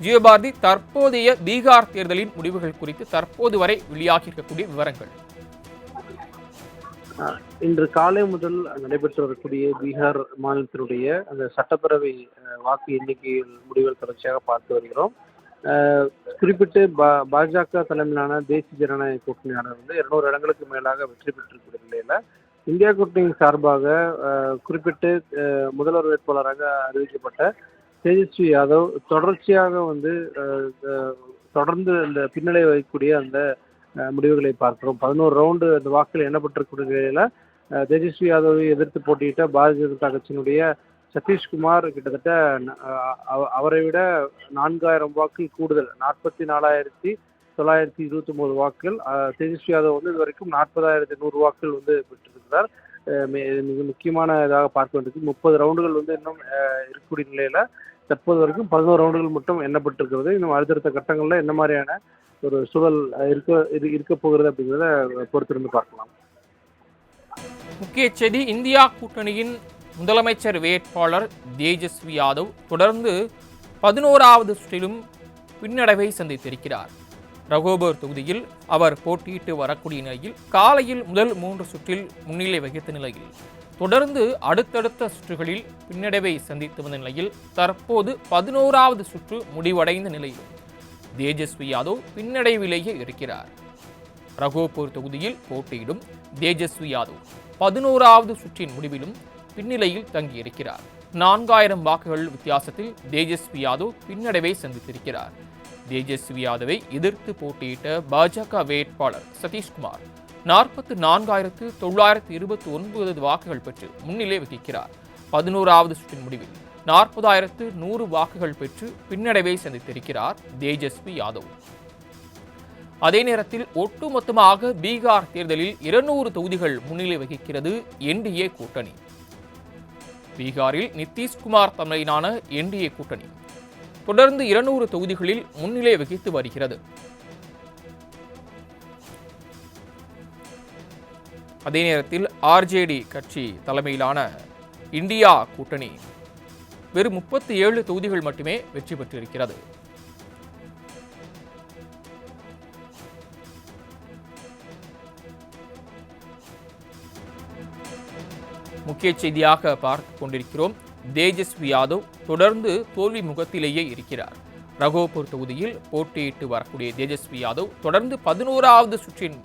ஜியோபாரதி தற்போதைய பீகார் தேர்தலின் முடிவுகள் குறித்து தற்போது வரை வெளியாகியிருக்கக்கூடிய விவரங்கள். இன்று காலை முதல் நடைபெற்று வரக்கூடிய பீகார் மாநிலத்தினுடைய அந்த சட்டப்பேரவை வாக்கு எண்ணிக்கையில் முடிவுகள் தொடர்ச்சியாக பார்த்து வருகிறோம். குறிப்பிட்டு பா பாஜக தலைமையிலான தேசிய ஜனநாயக கூட்டணியாளர் வந்து இருநூறு இடங்களுக்கு மேலாக வெற்றி பெற்றிருக்கிற நிலையில இந்தியா கூட்டணியின் சார்பாக குறிப்பிட்டு அஹ், முதல்வர் வேட்பாளராக அறிவிக்கப்பட்ட தேஜஸ்வி யாதவ் தொடர்ச்சியாக வந்து தொடர்ந்து அந்த பின்னலை வைக்கக்கூடிய அந்த முடிவுகளை பார்க்கிறோம். பதினோரு ரவுண்டு அந்த வாக்குகள் எண்ணப்பட்டிருக்கூடிய நிலையில தேஜஸ்வி யாதவை எதிர்த்து போட்டியிட்ட பாரதிய ஜனதா கட்சியினுடைய சதீஷ்குமார் கிட்டத்தட்ட அவரை விட நான்காயிரம் வாக்குகள் கூடுதல் நாற்பத்தி நாலாயிரத்தி தொள்ளாயிரத்தி இருபத்தி ஒன்பது வாக்குகள் தேஜஸ்வி யாதவ் வந்து இது வரைக்கும் நாற்பதாயிரத்தி நூறு வாக்குகள் வந்து பெற்றிருக்கிறார். மிக முக்கியமான இதாக பார்க்க வேண்டியது. முப்பது ரவுண்டுகள் வந்து இன்னும் இருக்கக்கூடிய நிலையில தற்போது வரைக்கும் பதினோரு ரவுண்டுகள் மட்டும் எண்ணப்பட்டிருக்கிறது. இன்னும் அடுத்தடுத்த கட்டங்களில் என்ன மாதிரியான ஒரு சூழல் இருக்க இது இருக்க போகிறது அப்படிங்கிறத பொறுத்திருந்து பார்க்கலாம். முக்கிய செய்தி இந்தியா கூட்டணியின் முதலமைச்சர் வேட்பாளர் தேஜஸ்வி யாதவ் தொடர்ந்து பதினோராவது சுற்றிலும் பின்னடைவை சந்தித்திருக்கிறார். ரகோபர் தொகுதியில் அவர் போட்டியிட்டு வரக்கூடிய நிலையில் காலையில் முதல் மூன்று சுற்றில் முன்னிலை வகித்த நிலையில் தொடர்ந்து அடுத்தடுத்த சுற்றுகளில் பின்னடைவை சந்தித்து வந்த நிலையில் தற்போது பதினோராவது சுற்று முடிவடைந்த நிலையில் தேஜஸ்வி யாதவ் பின்னடைவிலேயே இருக்கிறார். ரகோபூர் தொகுதியில் போட்டியிடும் தேஜஸ்வி யாதவ் பதினோராவது சுற்றின் முடிவிலும் பின்னிலையில் தங்கியிருக்கிறார். நான்காயிரம் வாக்குகள் வித்தியாசத்தில் தேஜஸ்வி யாதவ் பின்னடைவை சந்தித்திருக்கிறார். தேஜஸ்வி யாதவை எதிர்த்து போட்டியிட்ட பாஜக வேட்பாளர் சதீஷ்குமார். நாற்பத்து நான்காயிரத்து தொள்ளாயிரத்து இருபத்தி ஒன்பது வாக்குகள் பெற்று முன்னிலை வகிக்கிறார். பதினோராவது சுற்றின் முடிவில் நாற்பதாயிரத்து நூறு வாக்குகள் பெற்று பின்னடைவை சந்தித்திருக்கிறார் தேஜஸ்வி யாதவ். அதே நேரத்தில் ஒட்டுமொத்தமாக பீகார் தேர்தலில் இருநூறு தொகுதிகள் முன்னிலை வகிக்கிறது என்டிஏ கூட்டணி. பீகாரில் நிதிஷ்குமார் தலைமையிலான என்டிஏ கூட்டணி. தொடர்ந்து இருநூறு தொகுதிகளில் முன்னிலை வகித்து வருகிறது. அதே நேரத்தில் ஆர்ஜேடி கட்சி தலைமையிலான இந்தியா கூட்டணி வெறும் முப்பத்தி ஏழு தொகுதிகள் மட்டுமே வெற்றி பெற்றிருக்கிறது. முக்கிய செய்தியாக பார்த்து கொண்டிருக்கிறோம். தேஜஸ்வி யாதவ் தொடர்ந்து தோல்வி முகத்திலேயே இருக்கிறார். ரகோபூர் தொகுதியில் போட்டியிட்டு வரக்கூடிய தேஜஸ்வி யாதவ் தொடர்ந்து பதினோராவது சுற்றின்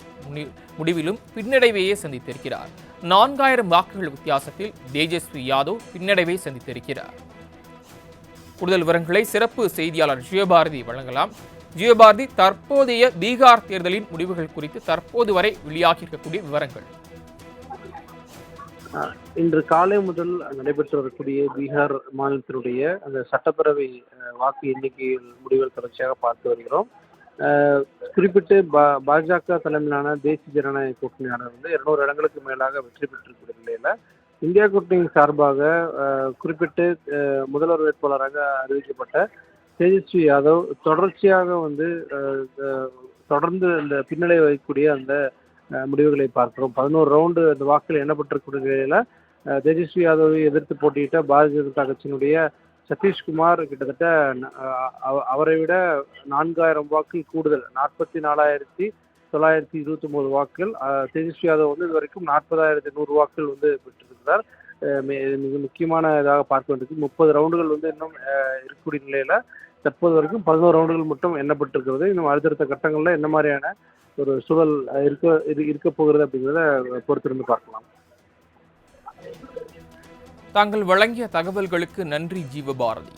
முடிவிலும் பின்னடைவையே சந்தித்திருக்கிறார். நான்காயிரம் வாக்குகள் வித்தியாசத்தில் தேஜஸ்வி யாதவ் பின்னடைவை சந்தித்திருக்கிறார். கூடுதல் விவரங்களை சிறப்பு செய்தியாளர் ஜியோபாரதி வழங்கலாம். ஜியோபாரதி தற்போதைய பீகார் தேர்தலின் முடிவுகள் குறித்து தற்போது வரை வெளியாகியிருக்கக்கூடிய விவரங்கள். இன்று காலை முதல் நடைபெற்று வரக்கூடிய பீகார் மாநிலத்தினுடைய அந்த சட்டப்பேரவை வாக்கு எண்ணிக்கையில் முடிவுகள் தொடர்ச்சியாக பார்த்து வருகிறோம். குறிப்பிட்டு பா பாஜக தலைமையிலான தேசிய ஜனநாயக கூட்டணியாளர் வந்து இருநூறு இடங்களுக்கு மேலாக வெற்றி பெற்றிருக்கிற நிலையில இந்தியா கூட்டணியின் சார்பாக குறிப்பிட்டு முதல்வர் வேட்பாளராக அறிவிக்கப்பட்ட தேஜஸ்வி யாதவ் தொடர்ச்சியாக வந்து தொடர்ந்து அந்த பின்னடை வைக்கக்கூடிய அந்த முடிவுகளை பார்க்கிறோம். பதினோரு ரவுண்டு அந்த வாக்கில் எண்ணப்பட்டிருக்கூடிய நிலையில தேஜஸ்வி யாதவை எதிர்த்து போட்டியிட்ட பாரதிய ஜனதா கட்சியினுடைய சதீஷ்குமார் கிட்டத்தட்ட அவரை விட நான்காயிரம் வாக்குகள் கூடுதல் நாற்பத்தி நாலாயிரத்தி தொள்ளாயிரத்தி இருபத்தி ஒன்பது வாக்குகள் தேஜஸ்வி யாதவ் வந்து இது வரைக்கும் நாற்பதாயிரத்தி நூறு வாக்குகள் வந்து பெற்றிருக்கிறார். மிக முக்கியமான இதாக பார்க்க வேண்டியது முப்பது ரவுண்டுகள் வந்து இன்னும் இருக்கக்கூடிய நிலையில் தற்போது வரைக்கும் பதினோரு ரவுண்டுகள் மட்டும் எண்ணப்பட்டிருக்கிறது. இன்னும் அடுத்தடுத்த கட்டங்களில் என்ன மாதிரியான ஒரு சூழல் இருக்க இது இருக்க போகிறது அப்படிங்கிறத பொறுத்திருந்து பார்க்கலாம். தாங்கள் வழங்கிய தகவல்களுக்கு நன்றி ஜீவபாரதி.